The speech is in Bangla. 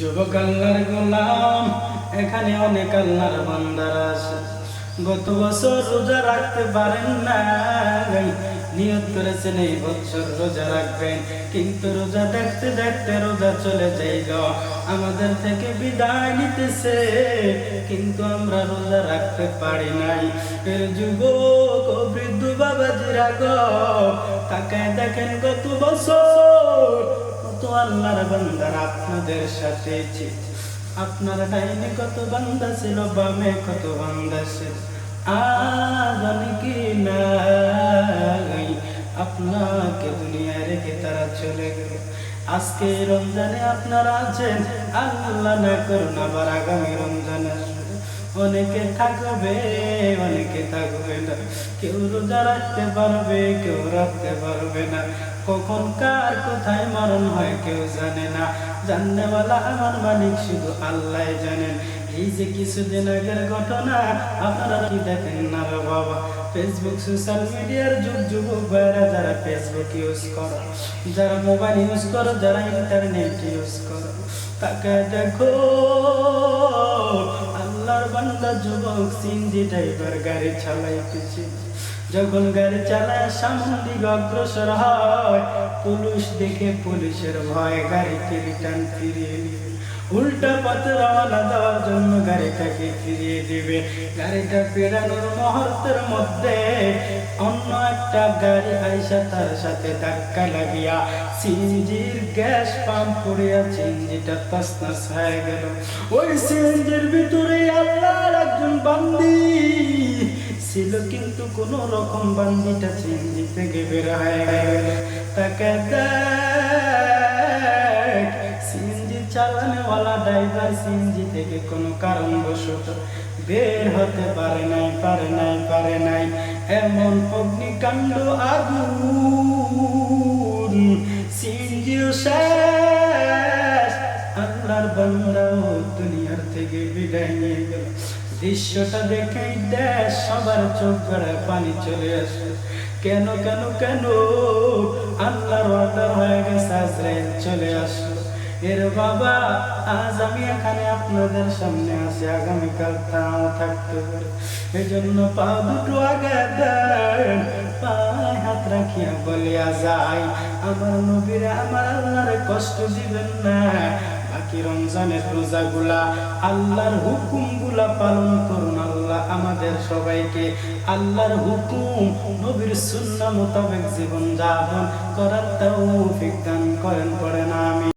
যুবক আল্লাহর গোলাম, এখানে অনেক আল্লাহর বান্দার আছে। গত বছর রোজা রাখতে পারেন না, নিয়ত করেছেন এই বছর রোজা রাখবেন। কিন্তু রোজা দেখতে দেখতে রোজা চলে যাইল আমাদের থেকে বিদায় নিতেছে, কিন্তু আমরা রোজা রাখতে পারি নাই। এর যুবক বৃদ্ধ বাবাজিরা গো, তাকায় দেখেন গত বছর কত আল্লাহর বান্দার আপনাদের সাথে আপনার ডাইনে কত বান্দা ছিল, বামে কত বান্দা ছিল। আজ আপনাকে দুনিয়ায় রেখে তারা চলে গেল। আজকে রমজানে আপনারা আছেন, আল্লাহ না করুন আবার আগামী রমজানে আসবে। অনেকে থাকবে অনেকে থাকবে না। কেউ রোজা রাখতে পারবে, কেউ রাখতে পারবে না। কখন কার কোথায় মরণ হয় কেউ জানে না। জাননেওয়ালা আমার মালিক শুধু আল্লাহ জানেন। এই যে কিছুদিন আগের ঘটনা, আপনারা কি দেখেন না বাবা? ফেসবুক সোশ্যাল মিডিয়ার যুগ যুবক ভাইরা যারা ফেসবুক ইউজ করো, যারা মোবাইল ইউজ করো, যারা ইন্টারনেট ইউজ করো। তাকে দেখো, আল্লাহর বান্দা যুবক সিনজি ড্রাইভার গাড়ি চালাইতেছে। যখন গাড়ি চালায়, সামন দিকে অগ্রসর হয়। পুলিশ দেখে পুলিশের ভয় গাড়িকে রিটার্ন ফিরিয়ে নিবে। উল্টা পথে রওনা দেওয়ার জন্য গাড়িটাকে ফিরিয়ে দিবে। গাড়িটা ফেরানোর মুহূর্তের মধ্যে অন্য একটা গাড়ি আইসা তার সাথে ধাক্কা লাগিয়া সিএনজির গ্যাস পাম্প পড়িয়া সিএনজিটা তসনস হয়ে গেল। ওই সিএনজির ভিতরে আল্লাহর একজন বান্দি ছিল কিন্তু কোন রকম বান্দিটা সিএনজি থেকে বের হয়ে। তাকে সিএনজি চালানেওয়ালা ড্রাইভার সিএনজি থেকে কোনো কারণবশত বের হতে পারে নাই পারে নাই পারে নাই। এমন অগ্নিকাণ্ড আগুন, সিএনজিও শেষ। আল্লাহর বান্দাও দুনিয়ার থেকে বিদায় নিয়ে গেল। দৃশ্যটা দেখেই দেশ সবার চোখ গড়ায় পানি চলে আসে। কেন কেন কেন? আল্লাহর অর্ডার হয়ে গেছে, আজরাইল চলে আসলো। এর বাবা, আজ আমি এখানে আপনাদের সামনে আসি আগামীকাল তাও থাকতে পারে এই জন্য পা দুটো আগে পায়ে হাত রাখিয়া বলিয়া যাই। আমার নবীরে আমার আল্লাহরে কষ্ট দিবেন না। বাকি রমজানের রোজাগুলা, আল্লাহর হুকুমগুলা পালন করুন আল্লাহ আমাদের সবাইকে। আল্লাহর হুকুম, নবীর সুন্না মোতাবেক জীবন যাপন করার তাও দান করেন করেন আমি